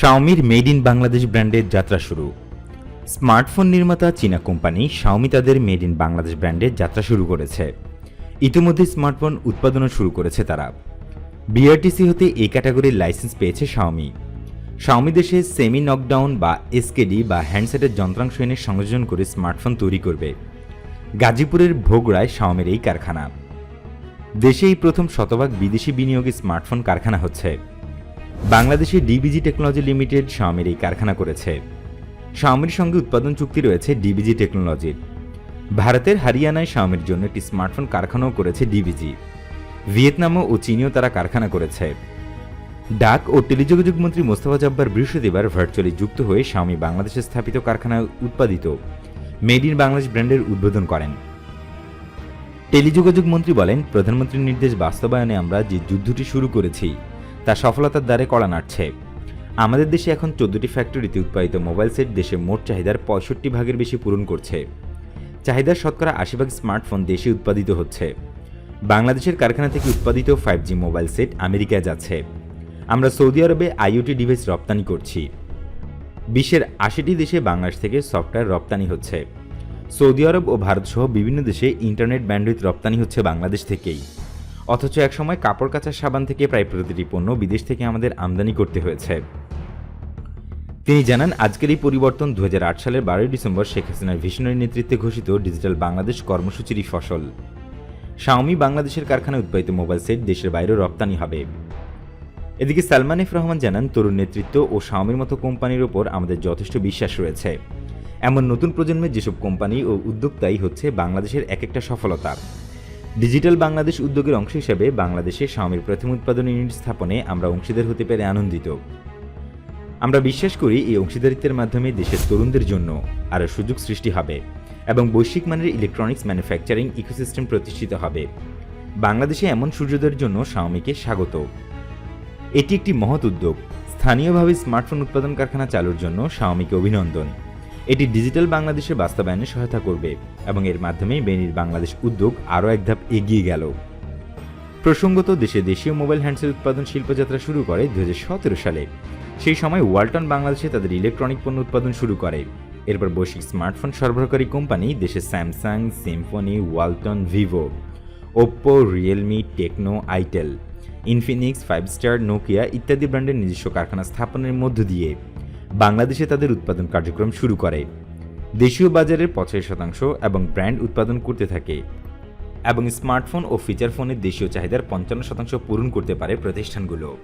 শাওমির made in Bangladesh ব্র্যান্ডের যাত্রা শুরু। স্মার্টফোন নির্মাতা চীনা কোম্পানি শাওমি তাদের মেড ইন বাংলাদেশ ব্র্যান্ডের যাত্রা শুরু করেছে। ইতিমধ্যে স্মার্টফোন উৎপাদনও শুরু করেছে তারা। বিআরটিসি হতে এই ক্যাটাগরির লাইসেন্স পেয়েছে শাওমি শাওমি দেশে সেমি নকডাউন বা এসকেডি বা হ্যান্ডসেটের যন্ত্রাংশ এনে সংযোজন করে স্মার্টফোন তৈরি করবে। গাজীপুরের ভোগড়ায় শাওমির এই কারখানা। দেশে এই প্রথম শতভাগ বিদেশি বিনিয়োগে স্মার্টফোন কারখানা হচ্ছে। বাংলাদেশে ডিবিজি টেকনোলজি লিমিটেড শাওমির এই কারখানা করেছে। শাওমির সঙ্গে উৎপাদন চুক্তি রয়েছে ডিবিজি টেকনোলজির। ভারতের হারিয়ানায় শাওমির জন্য একটি স্মার্টফোন কারখানাও করেছে ডিবিজি। ভিয়েতনামও ও চীনেও তারা কারখানা করেছে। ডাক ও টেলিযোগাযোগ মন্ত্রী মোস্তফা জব্বার বৃহস্পতিবার ভার্চুয়ালি যুক্ত হয়ে স্বামী বাংলাদেশে স্থাপিত কারখানায় উৎপাদিত মেড ইন বাংলাদেশ ব্র্যান্ডের উদ্বোধন করেন। টেলিযোগাযোগ মন্ত্রী বলেন, প্রধানমন্ত্রীর নির্দেশ বাস্তবায়নে আমরা যে যুদ্ধটি শুরু করেছি তা সফলতার দ্বারে কড়া নাড়ছে। আমাদের দেশে এখন চোদ্দটি ফ্যাক্টরিতে উৎপাদিত মোবাইল সেট দেশে মোট চাহিদার পঁয়ষট্টি ভাগের বেশি পূরণ করছে। চাহিদার শতকরা আশি ভাগ স্মার্টফোন দেশে উৎপাদিত হচ্ছে। বাংলাদেশের কারখানা থেকে উৎপাদিত ফাইভ জি মোবাইল সেট আমেরিকায় যাচ্ছে। আমরা সৌদি আরবে আইওটি ডিভাইস রপ্তানি করছি। বিশ্বের আশিটি দেশে বাংলাদেশ থেকে সফটওয়্যার রপ্তানি হচ্ছে। সৌদি আরব ও ভারতসহ বিভিন্ন দেশে ইন্টারনেট ব্যান্ডউইথ রপ্তানি হচ্ছে বাংলাদেশ থেকেই। অথচ একসময় কাপড় কাচার সাবান থেকে প্রায় প্রতিটি পণ্য বিদেশ থেকে আমাদের আমদানি করতে হয়েছে। তিনি জানান, আজকের এই পরিবর্তন দু হাজার আট সালের বারোই ডিসেম্বর শেখ হাসিনার ভিশনারি নেতৃত্বে ঘোষিত ডিজিটাল বাংলাদেশ কর্মসূচিরই ফসল। শাওমি বাংলাদেশের কারখানায় উৎপাদিত মোবাইল সেট দেশের বাইরেও রপ্তানি হবে। এদিকে সালমান এফ রহমান জানান, তরুণ নেতৃত্ব ও শাওমির মতো কোম্পানির ওপর আমাদের যথেষ্ট বিশ্বাস রয়েছে। এমন নতুন প্রজন্মের যেসব কোম্পানি ও উদ্যোক্তাই হচ্ছে বাংলাদেশের এক একটা সফলতা। ডিজিটাল বাংলাদেশ উদ্যোগের অংশ হিসেবে বাংলাদেশে স্বামীর প্রথম উৎপাদন ইউনিট স্থাপনে আমরা অংশীদার হতে পেরে আনন্দিত। আমরা বিশ্বাস করি এই অংশীদারিত্বের মাধ্যমে দেশের তরুণদের জন্য আরও সুযোগ সৃষ্টি হবে এবং বৈশ্বিক মানের ইলেকট্রনিক্স ম্যানুফ্যাকচারিং ইকোসিস্টেম প্রতিষ্ঠিত হবে। বাংলাদেশে এমন সূর্যোদয়ের জন্য শাওমিকে স্বাগত। এটি একটি মহৎ উদ্যোগ। স্থানীয়ভাবে স্মার্টফোন উৎপাদন কারখানা চালুর জন্য শাওমিকে অভিনন্দন। এটি ডিজিটাল বাংলাদেশের বাস্তবায়নে সহায়তা করবে এবং এর মাধ্যমে বেনির বাংলাদেশ উদ্যোগ আরও এক ধাপ এগিয়ে গেল। প্রসঙ্গত, দেশে দেশীয় মোবাইল হ্যান্ডসেট উৎপাদন শিল্পযাত্রা শুরু করে দু হাজার সতেরো সালে। সেই সময় ওয়ালটন বাংলাদেশে তাদের ইলেকট্রনিক পণ্য উৎপাদন শুরু করে। এরপর বৈশ্বিক স্মার্টফোন সরবরাহকারী কোম্পানি, দেশে Samsung, Symphony, Walton, Vivo, Oppo, Realme, Tecno, itel, Infinix, five star, Nokia ইত্যাদি ব্র্যান্ডের নিজস্ব কারখানা স্থাপনের মধ্য দিয়ে। বাংলাদেশে তাদের উৎপাদন কার্যক্রম শুরু করে। দেশীয় বাজারের পঁচাশি শতাংশ এবং ব্র্যান্ড উৎপাদন করতে থাকে এবং স্মার্টফোন ও ফিচার ফোনের দেশীয় চাহিদার পঞ্চান্ন শতাংশ পূরণ করতে পারে প্রতিষ্ঠানগুলো।